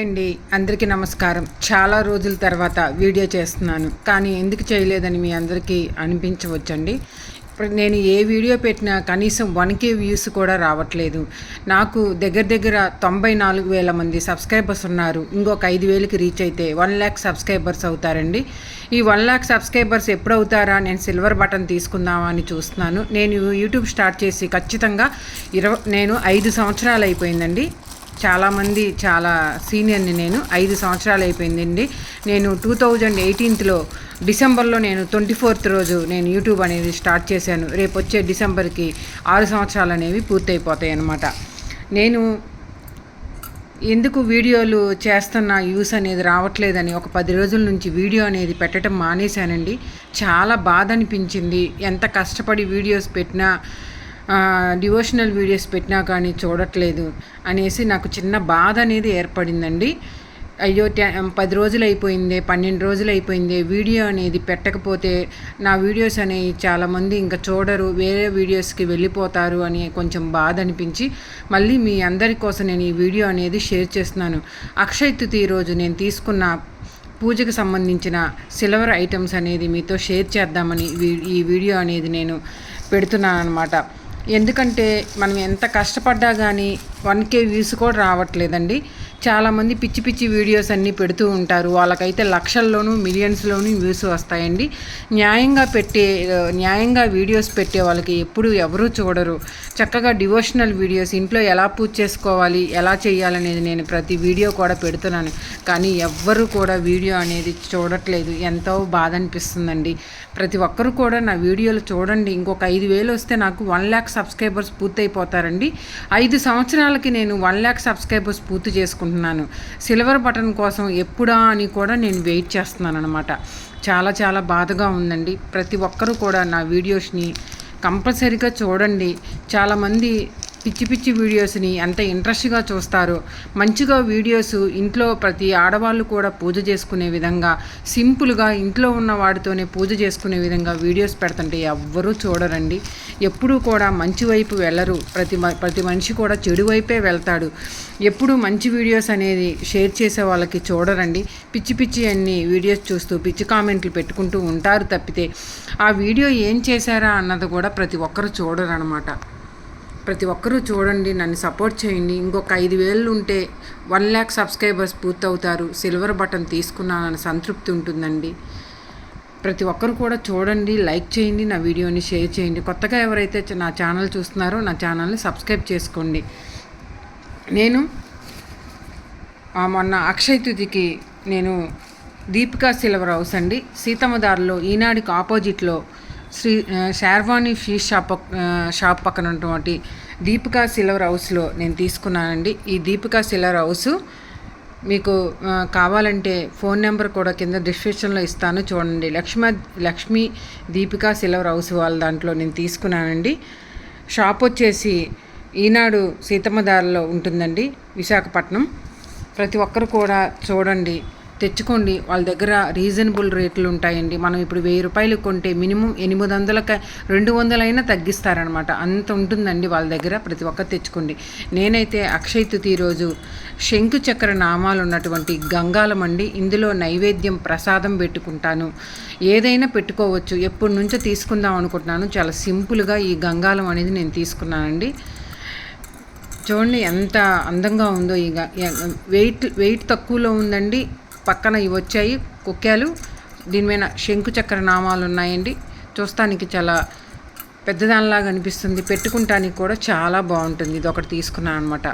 అండి అందరికీ నమస్కారం. చాలా రోజుల తర్వాత వీడియో చేస్తున్నాను. కానీ ఎందుకు చేయలేదని మీ అందరికీ అనిపించవచ్చండి. ఇప్పుడు నేను ఏ వీడియో పెట్టినా కనీసం వన్ కే వ్యూస్ కూడా రావట్లేదు. నాకు దగ్గర దగ్గర తొంభై నాలుగు వేల మంది సబ్స్క్రైబర్స్ ఉన్నారు. ఇంకొక ఐదు వేలకి రీచ్ అయితే వన్ ల్యాక్ సబ్స్క్రైబర్స్ అవుతారండి. ఈ వన్ ల్యాక్ సబ్స్క్రైబర్స్ ఎప్పుడు అవుతారా నేను సిల్వర్ బటన్ తీసుకుందామా అని చూస్తున్నాను. నేను యూట్యూబ్ స్టార్ట్ చేసి ఖచ్చితంగా ఇరవై నేను ఐదు సంవత్సరాలు అయిపోయిందండి. చాలామంది చాలా సీనియర్ని నేను ఐదు సంవత్సరాలు అయిపోయిందండి. నేను టూ థౌజండ్ ఎయిటీన్త్లో డిసెంబర్లో నేను ట్వంటీ ఫోర్త్ రోజు నేను యూట్యూబ్ అనేది స్టార్ట్ చేశాను. రేపు వచ్చే డిసెంబర్కి ఆరు సంవత్సరాలు అనేవి పూర్తయిపోతాయి అన్నమాట. నేను ఎందుకు వీడియోలు చేస్తున్న యూస్ అనేది రావట్లేదని ఒక పది రోజుల నుంచి వీడియో అనేది పెట్టడం మానేశానండి. చాలా బాధ అనిపించింది. ఎంత కష్టపడి వీడియోస్ పెట్టినా డివోషనల్ వీడియోస్ పెట్టినా కానీ చూడట్లేదు అనేసి నాకు చిన్న బాధ అనేది ఏర్పడిందండి. అయ్యో పది రోజులు అయిపోయింది పన్నెండు రోజులు అయిపోయింది వీడియో అనేది పెట్టకపోతే నా వీడియోస్ అనేవి చాలామంది ఇంకా చూడరు వేరే వీడియోస్కి వెళ్ళిపోతారు అని కొంచెం బాధ అనిపించి మళ్ళీ మీ అందరి కోసం నేను ఈ వీడియో అనేది షేర్ చేస్తున్నాను. అక్షయ తృతీయ రోజు నేను తీసుకున్న పూజకు సంబంధించిన సిల్వర్ ఐటమ్స్ అనేది మీతో షేర్ చేద్దామని ఈ వీడియో అనేది నేను పెడుతున్నాను అనమాట ఎందుకంటే మనం ఎంత కష్టపడ్డా కానీ వన్ కే వ్యూస్ కూడా రావట్లేదండి. చాలామంది పిచ్చి పిచ్చి వీడియోస్ అన్నీ పెడుతూ ఉంటారు. వాళ్ళకైతే లక్షల్లోనూ మిలియన్స్లోనూ వ్యూస్ వస్తాయండి. న్యాయంగా పెట్టే న్యాయంగా వీడియోస్ పెట్టే వాళ్ళకి ఎప్పుడు ఎవరూ చూడరు. చక్కగా డివోషనల్ వీడియోస్ ఇంట్లో ఎలా పూజ చేసుకోవాలి ఎలా చేయాలనేది నేను ప్రతి వీడియో కూడా పెడుతున్నాను. కానీ ఎవ్వరూ కూడా వీడియో అనేది చూడట్లేదు. ఎంతో బాధ అనిపిస్తుందండి. ప్రతి ఒక్కరు కూడా నా వీడియోలు చూడండి. ఇంకొక ఐదు వేలు వస్తే నాకు వన్ ల్యాక్ సబ్స్క్రైబర్స్ పూర్తయిపోతారండి. ఐదు సంవత్సరాలకి నేను వన్ ల్యాక్ సబ్స్క్రైబర్స్ పూర్తి చేసుకుంటాను అనుకుంటున్నాను. సిల్వర్ బటన్ కోసం ఎప్పుడా అని కూడా నేను వెయిట్ చేస్తున్నాను అనమాట చాలా చాలా బాధగా ఉందండి. ప్రతి ఒక్కరూ కూడా నా వీడియోస్ని కంపల్సరీగా చూడండి. చాలామంది పిచ్చి పిచ్చి వీడియోస్ని ఎంత ఇంట్రెస్ట్గా చూస్తారో. మంచిగా వీడియోస్ ఇంట్లో ప్రతి ఆడవాళ్ళు కూడా పూజ చేసుకునే విధంగా సింపుల్గా ఇంట్లో ఉన్న వాడితోనే పూజ చేసుకునే విధంగా వీడియోస్ పెడుతుంటే ఎవ్వరూ చూడరండి. ఎప్పుడూ కూడా మంచి వైపు వెళ్ళరు. ప్రతి ప్రతి మనిషి కూడా చెడు వైపే వెళ్తాడు. ఎప్పుడు మంచి వీడియోస్ అనేది షేర్ చేసే వాళ్ళకి చూడరండి. పిచ్చి పిచ్చి అన్ని వీడియోస్ చూస్తూ పిచ్చి కామెంట్లు పెట్టుకుంటూ ఉంటారు తప్పితే ఆ వీడియో ఏం చేశారా అన్నది కూడా ప్రతి ఒక్కరు చూడరు అనమాట ప్రతి ఒక్కరూ చూడండి నన్ను సపోర్ట్ చేయండి. ఇంకొక ఐదు వేలు ఉంటే వన్ ల్యాక్ సబ్స్క్రైబర్స్ పూర్తవుతారు. సిల్వర్ బటన్ తీసుకున్నానని సంతృప్తి ఉంటుందండి. ప్రతి ఒక్కరు కూడా చూడండి లైక్ చేయండి నా వీడియోని షేర్ చేయండి. కొత్తగా ఎవరైతే నా ఛానల్ చూస్తున్నారో నా ఛానల్ని సబ్స్క్రైబ్ చేసుకోండి. నేను మొన్న అక్షయ తిథికి నేను దీపికా సిల్వర్ హౌస్ అండి. సీతమ్మదారులో ఈనాడికి ఆపోజిట్లో శ్రీ షేర్వాణి ఫీజ్ షాప్ షాప్ పక్కన ఉన్నటువంటి దీపికా సిల్వర్ హౌస్లో నేను తీసుకున్నానండి. ఈ దీపికా సిల్వర్ హౌస్ మీకు కావాలంటే ఫోన్ నెంబర్ కూడా కింద డిస్క్రిప్షన్లో ఇస్తాను చూడండి. లక్ష్మ లక్ష్మి దీపికా సిల్వర్ హౌస్ వాళ్ళ దాంట్లో నేను తీసుకున్నానండి. షాప్ వచ్చేసి ఈనాడు సీతమ్మదారిలో ఉంటుందండి విశాఖపట్నం. ప్రతి ఒక్కరు కూడా చూడండి. తెచ్చుకోండి. వాళ్ళ దగ్గర రీజనబుల్ రేట్లు ఉంటాయండి. మనం ఇప్పుడు వెయ్యి రూపాయలు కొంటే మినిమం ఎనిమిది వందలక రెండు వందలైనా తగ్గిస్తారనమాట. అంత ఉంటుందండి వాళ్ళ దగ్గర ప్రతి ఒక్కరు తెచ్చుకోండి. నేనైతే అక్షయ తృతీయ రోజు శంకు చక్ర నామాలు ఉన్నటువంటి గంగాలం అండి ఇందులో నైవేద్యం ప్రసాదం పెట్టుకుంటాను. ఏదైనా పెట్టుకోవచ్చు. ఎప్పటి నుంచో తీసుకుందాం అనుకుంటున్నాను. చాలా సింపుల్గా ఈ గంగాలం అనేది నేను తీసుకున్నానండి. చూడండి ఎంత అందంగా ఉందో ఈ వెయిట్ వెయిట్ తక్కువలో ఉందండి. పక్కన ఇవి వచ్చాయి కుక్కాలు. దీని మీద శంకు చక్ర నామాలు ఉన్నాయండి. చూస్తానికి చాలా పెద్దదానిలాగా అనిపిస్తుంది. పెట్టుకుంటానికి కూడా చాలా బాగుంటుంది. ఇది ఒకటి తీసుకున్నాను అనమాట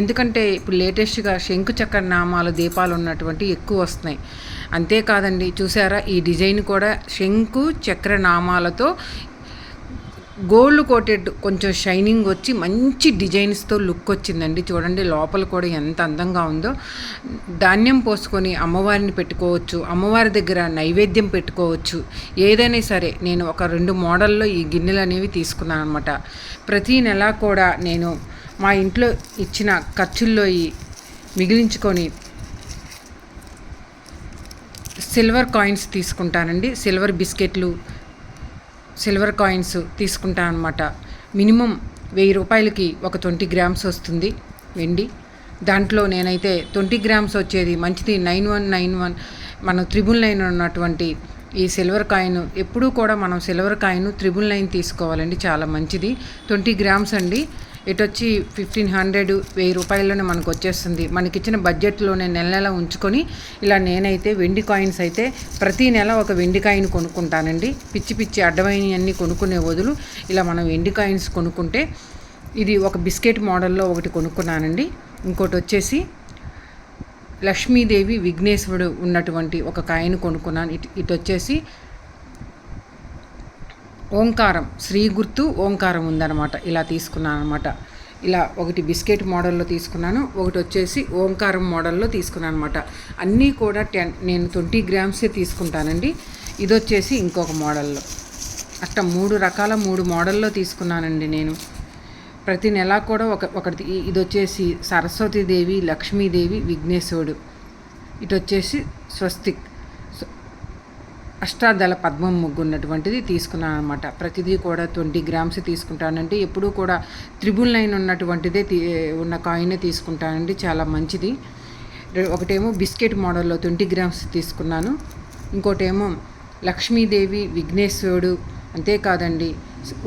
ఎందుకంటే ఇప్పుడు లేటెస్ట్గా శంకు చక్ర నామాలు దీపాలు ఉన్నటువంటి ఎక్కువ వస్తున్నాయి. అంతేకాదండి చూసారా? ఈ డిజైన్ కూడా శంకు చక్ర నామాలతో గోల్డ్ కోటెడ్ కొంచెం షైనింగ్ వచ్చి మంచి డిజైన్స్తో లుక్ వచ్చిందండి. చూడండి లోపల కూడా ఎంత అందంగా ఉందో. ధాన్యం పోసుకొని అమ్మవారిని పెట్టుకోవచ్చు అమ్మవారి దగ్గర నైవేద్యం పెట్టుకోవచ్చు. ఏదైనా సరే నేను ఒక రెండు మోడల్లో ఈ గిన్నెలు అనేవి తీసుకున్నాను అనమాట ప్రతీ నెల కూడా నేను మా ఇంట్లో ఇచ్చిన ఖర్చుల్లో మిగిలించుకొని సిల్వర్ కాయిన్స్ తీసుకుంటానండి. సిల్వర్ బిస్కెట్లు సిల్వర్ కాయిన్స్ తీసుకుంటాను అనమాట మినిమం వెయ్యి రూపాయలకి ఒక ట్వంటీ గ్రామ్స్ వస్తుంది వెండి. దాంట్లో నేనైతే ట్వంటీ గ్రామ్స్ వచ్చేది మంచిది నైన్ వన్ నైన్ వన్ మన త్రిబుల్ నైన్ ఉన్నటువంటి ఈ సిల్వర్ కాయిన్. ఎప్పుడూ కూడా మనం సిల్వర్ కాయిన్ త్రిబుల్ నైన్ తీసుకోవాలండి చాలా మంచిది. ట్వంటీ గ్రామ్స్ అండి. ఇటు వచ్చి ఫిఫ్టీన్ హండ్రెడ్ వెయ్యి రూపాయల్లోనే మనకు వచ్చేస్తుంది మనకి ఇచ్చిన బడ్జెట్లోనే నెల నెల ఉంచుకొని ఇలా నేనైతే వెండి కాయిన్స్ అయితే ప్రతి నెల ఒక వెండి కాయిన్ కొనుక్కుంటానండి. పిచ్చి పిచ్చి అడ్డమైనవన్నీ కొనుక్కునే వదులు ఇలా మనం వెండి కాయిన్స్ కొనుక్కుంటే ఇది ఒక బిస్కెట్ మోడల్లో ఒకటి కొనుక్కున్నానండి. ఇంకోటి వచ్చేసి లక్ష్మీదేవి విఘ్నేశ్వరుడు ఉన్నటువంటి ఒక కాయను కొనుక్కున్నాను. ఇటు ఇటు వచ్చేసి ఓంకారం శ్రీ గుర్తు ఓంకారం ఉందన్నమాట. ఇలా తీసుకున్నాను అనమాట ఇలా ఒకటి బిస్కెట్ మోడల్లో తీసుకున్నాను ఒకటి వచ్చేసి ఓంకారం మోడల్లో తీసుకున్నాను అనమాట అన్నీ కూడా టెన్ నేను ట్వంటీ గ్రామ్సే తీసుకుంటానండి. ఇది వచ్చేసి ఇంకొక మోడల్లో. అట్ట మూడు రకాల మూడు మోడల్లో తీసుకున్నానండి నేను. ప్రతి నెల కూడా ఒక ఒకటి ఇది వచ్చేసి సరస్వతీదేవి లక్ష్మీదేవి విఘ్నేశ్వరుడు ఇటు వచ్చేసి స్వస్తిక్. అష్టాదళ పద్మం ముగ్గు ఉన్నటువంటిది తీసుకున్నాను అనమాట ప్రతిదీ కూడా ట్వంటీ గ్రామ్స్ తీసుకుంటానండి. ఎప్పుడూ కూడా త్రిబుల్ నైన్ ఉన్నటువంటిదే ఉన్న కాయినే తీసుకుంటానండి. చాలా మంచిది. ఒకటేమో బిస్కెట్ మోడల్లో ట్వంటీ గ్రామ్స్ తీసుకున్నాను. ఇంకోటేమో లక్ష్మీదేవి విఘ్నేశ్వరుడు అంతేకాదండి.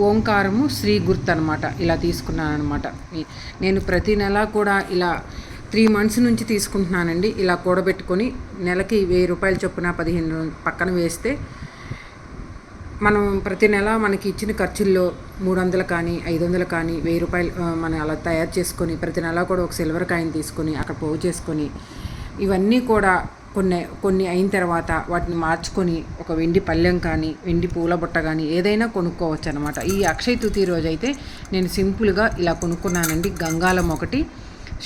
ఓంకారము శ్రీ గుర్తు అనమాట ఇలా తీసుకున్నాను అనమాట నేను ప్రతి నెల కూడా ఇలా త్రీ మంత్స్ నుంచి తీసుకుంటున్నానండి. ఇలా కూడబెట్టుకొని నెలకి వెయ్యి రూపాయలు చొప్పున పదిహేను పక్కన వేస్తే మనం ప్రతి నెల మనకి ఇచ్చిన ఖర్చుల్లో మూడు వందలు కానీ ఐదు వందలు కానీ వెయ్యి రూపాయలు మనం అలా తయారు చేసుకొని ప్రతి నెల కూడా ఒక సిల్వర్ కాయిన్ తీసుకొని అక్కడ పోగు చేసుకొని ఇవన్నీ కూడా కొన్ని కొన్ని అయిన తర్వాత వాటిని మార్చుకొని ఒక వెండి పళ్ళెం కానీ వెండి పూల బుట్ట కానీ ఏదైనా కొనుక్కోవచ్చు అనమాట ఈ అక్షయ తృతీయ రోజు అయితే నేను సింపుల్గా ఇలా కొనుక్కున్నానండి. గంగాలం ఒకటి.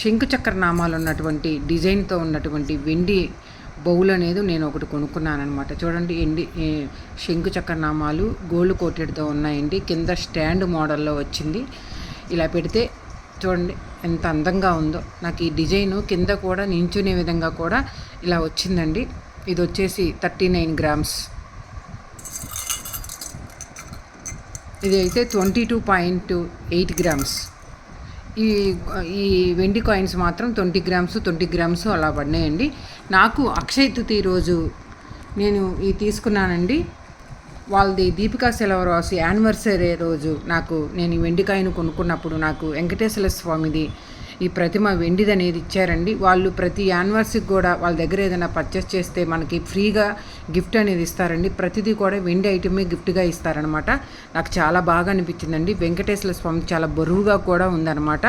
శంకుచక్ర నామాలు ఉన్నటువంటి డిజైన్తో ఉన్నటువంటి వెండి బౌల్ అనేది నేను ఒకటి కొనుక్కున్నాను అనమాట చూడండి ఎండి శంకుచక్ర నామాలు గోల్డ్ కోటెడ్తో ఉన్నాయండి. కింద స్టాండ్ మోడల్లో వచ్చింది. ఇలా పెడితే చూడండి ఎంత అందంగా ఉందో. నాకు ఈ డిజైను కింద కూడా నించునే విధంగా కూడా ఇలా వచ్చిందండి. ఇది వచ్చేసి థర్టీ నైన్ గ్రామ్స్. ఇది అయితే twenty two point eight grams. ఈ ఈ వెండి కాయిన్స్ మాత్రం ట్వంటీ గ్రామ్స్ ట్వంటీ గ్రామ్స్ అలా పడినాయండి. నాకు అక్షయ తృతీయ రోజు నేను ఈ తీసుకున్నానండి. వాళ్ళది దీపికా సెలవరాసి యానివర్సరీ రోజు నాకు నేను వెండికాయను కొనుక్కున్నప్పుడు నాకు వెంకటేశ్వర స్వామిది ఈ ప్రతిమ వెండిది అనేది ఇచ్చారండి. వాళ్ళు ప్రతి యానివర్సరీకి కూడా వాళ్ళ దగ్గర ఏదైనా పర్చేస్ చేస్తే మనకి ఫ్రీగా గిఫ్ట్ అనేది ఇస్తారండి. ప్రతిదీ కూడా వెండి ఐటమే గిఫ్ట్గా ఇస్తారనమాట. నాకు చాలా బాగా అనిపించిందండి. వెంకటేశ్వర స్వామి చాలా బరువుగా కూడా ఉందన్నమాట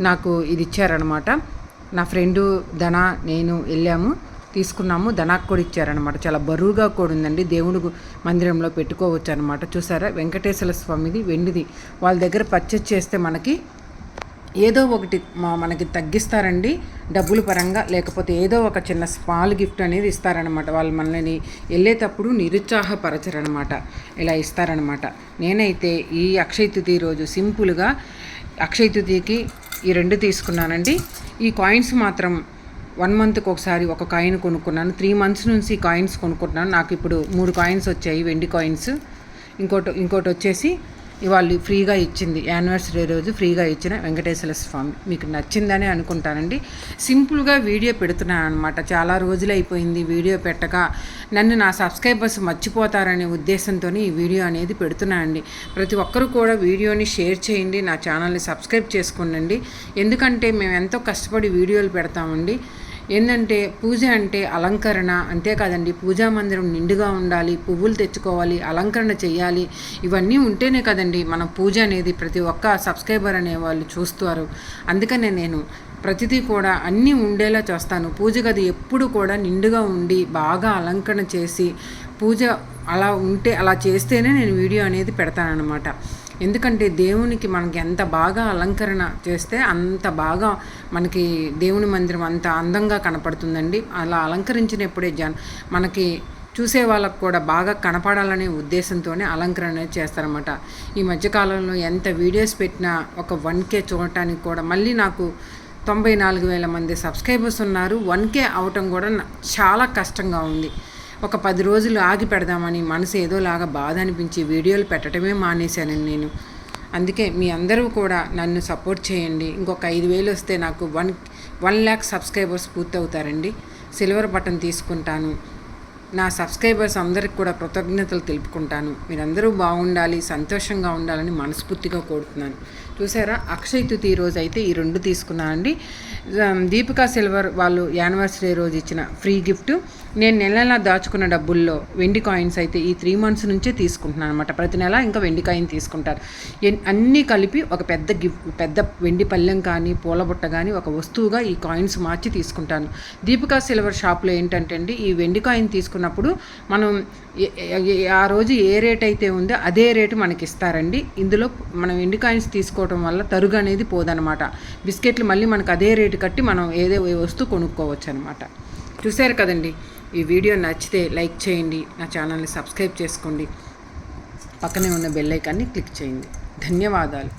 నాకు ఇది ఇచ్చారనమాట. నా ఫ్రెండు ధన నేను వెళ్ళాము తీసుకున్నాము. ధనాక్ కూడా ఇచ్చారనమాట. చాలా బరువుగా కూడా ఉందండి. దేవుడు మందిరంలో పెట్టుకోవచ్చు అనమాట చూసారా? వెంకటేశ్వర స్వామిది వెండిది. వాళ్ళ దగ్గర పర్చేస్ చేస్తే మనకి ఏదో ఒకటి మా మనకి తగ్గిస్తారండి డబ్బుల పరంగా లేకపోతే ఏదో ఒక చిన్న స్మాల్ గిఫ్ట్ అనేది ఇస్తారనమాట వాళ్ళు మనల్ని వెళ్ళేటప్పుడు నిరుత్సాహపరచరనమాట ఇలా ఇస్తారనమాట నేనైతే ఈ అక్షయ తిథి రోజు సింపుల్గా అక్షయ తిథికి ఈ రెండు తీసుకున్నానండి. ఈ కాయిన్స్ మాత్రం వన్ మంత్కి ఒకసారి ఒక కాయిన్ కొనుక్కున్నాను. త్రీ మంత్స్ నుంచి కాయిన్స్ కొనుక్కుంటున్నాను. నాకు ఇప్పుడు మూడు కాయిన్స్ వచ్చాయి వెండి కాయిన్స్. ఇంకోటి ఇంకోటి వచ్చేసి ఇవాళ ఫ్రీగా ఇచ్చింది. యానివర్సరీ రోజు ఫ్రీగా ఇచ్చిన వెంకటేశ్వర స్వామి. మీకు నచ్చిందని అనుకుంటానండి. సింపుల్గా వీడియో పెడుతున్నాను అనమాట చాలా రోజులు అయిపోయింది వీడియో పెట్టక. నన్ను నా సబ్స్క్రైబర్స్ మర్చిపోతారనే ఉద్దేశంతో ఈ వీడియో అనేది పెడుతున్నానండి. ప్రతి ఒక్కరు కూడా వీడియోని షేర్ చేయండి. నా ఛానల్ని సబ్స్క్రైబ్ చేసుకోండి ఎందుకంటే మేము ఎంతో కష్టపడి వీడియోలు పెడతామండి. ఏంటంటే పూజ అంటే అలంకరణ అంతేకాదండి పూజా మందిరం నిండుగా ఉండాలి పువ్వులు తెచ్చుకోవాలి అలంకరణ చేయాలి ఇవన్నీ ఉంటేనే కదండి మన పూజ అనేది ప్రతి ఒక్క సబ్స్క్రైబర్ అనే వాళ్ళు చూస్తారు. అందుకనే నేను ప్రతిదీ కూడా అన్నీ ఉండేలా చేస్తాను. పూజ గది ఎప్పుడు కూడా నిండుగా ఉండి బాగా అలంకరణ చేసి పూజ అలా ఉంటే అలా చేస్తేనే నేను వీడియో అనేది పెడతానన్నమాట. ఎందుకంటే దేవునికి మనకి ఎంత బాగా అలంకరణ చేస్తే అంత బాగా మనకి దేవుని మందిరం అంత అందంగా కనపడుతుందండి. అలా అలంకరించినప్పుడే జన మనకి చూసే వాళ్ళకు కూడా బాగా కనపడాలనే ఉద్దేశంతోనే అలంకరణ చేస్తారన్నమాట. ఈ మధ్యకాలంలో ఎంత వీడియోస్ పెట్టినా ఒక వన్ కే చూడటానికి కూడా మళ్ళీ నాకు తొంభై నాలుగు వేల మంది సబ్స్క్రైబర్స్ ఉన్నారు. వన్ కే అవటం కూడా చాలా కష్టంగా ఉంది. ఒక పది రోజులు ఆగి పెడదామని మనసు ఏదోలాగా బాధ అనిపించి వీడియోలు పెట్టడమే మానేశాను నేను. అందుకే మీ అందరూ కూడా నన్ను సపోర్ట్ చేయండి. ఇంకొక ఐదు వేలు వస్తే నాకు వన్ వన్ ల్యాక్ సబ్స్క్రైబర్స్ పూర్తవుతారండి. సిల్వర్ బటన్ తీసుకుంటాను. నా సబ్స్క్రైబర్స్ అందరికి కూడా కృతజ్ఞతలు తెలుపుకుంటాను. మీరందరూ బాగుండాలి సంతోషంగా ఉండాలని మనస్ఫూర్తిగా కోరుతున్నాను. చూసారా? అక్షయ్ తృతీయ రోజు అయితే ఈ రెండు తీసుకున్నానండి దీపికా సిల్వర్ వాళ్ళు యానివర్సరీ రోజు ఇచ్చిన ఫ్రీ గిఫ్ట్. నేను నెల నెలా దాచుకున్న డబ్బుల్లో వెండి కాయిన్స్ అయితే ఈ త్రీ మంత్స్ నుంచే తీసుకుంటున్నాను అనమాట ప్రతి నెల ఇంకా వెండి కాయిన్ తీసుకుంటారు. అన్నీ కలిపి ఒక పెద్ద గిఫ్ట్ పెద్ద వెండి పళ్ళెం కానీ పూలబుట్ట కానీ ఒక వస్తువుగా ఈ కాయిన్స్ మార్చి తీసుకుంటాను. దీపికా సిల్వర్ షాప్లో ఏంటంటే అండి ఈ వెండి కాయిన్ తీసుకున్నప్పుడు మనం ఆ రోజు ఏ రేట్ అయితే ఉందో అదే రేటు మనకి ఇస్తారండి ఇందులో మనం ఎండు కాయిన్స్ తీసుకోవడం వల్ల తరుగు అనేది పోదనమాట బిస్కెట్లు మళ్ళీ మనకు అదే రేటు కట్టి మనం ఏదే వస్తువు కొనుక్కోవచ్చు అనమాట చూశారు కదండి? ఈ వీడియో నచ్చితే లైక్ చేయండి నా ఛానల్ని సబ్స్క్రైబ్ చేసుకోండి. పక్కనే ఉన్న బెల్ ఐకాన్ని క్లిక్ చేయండి. ధన్యవాదాలు.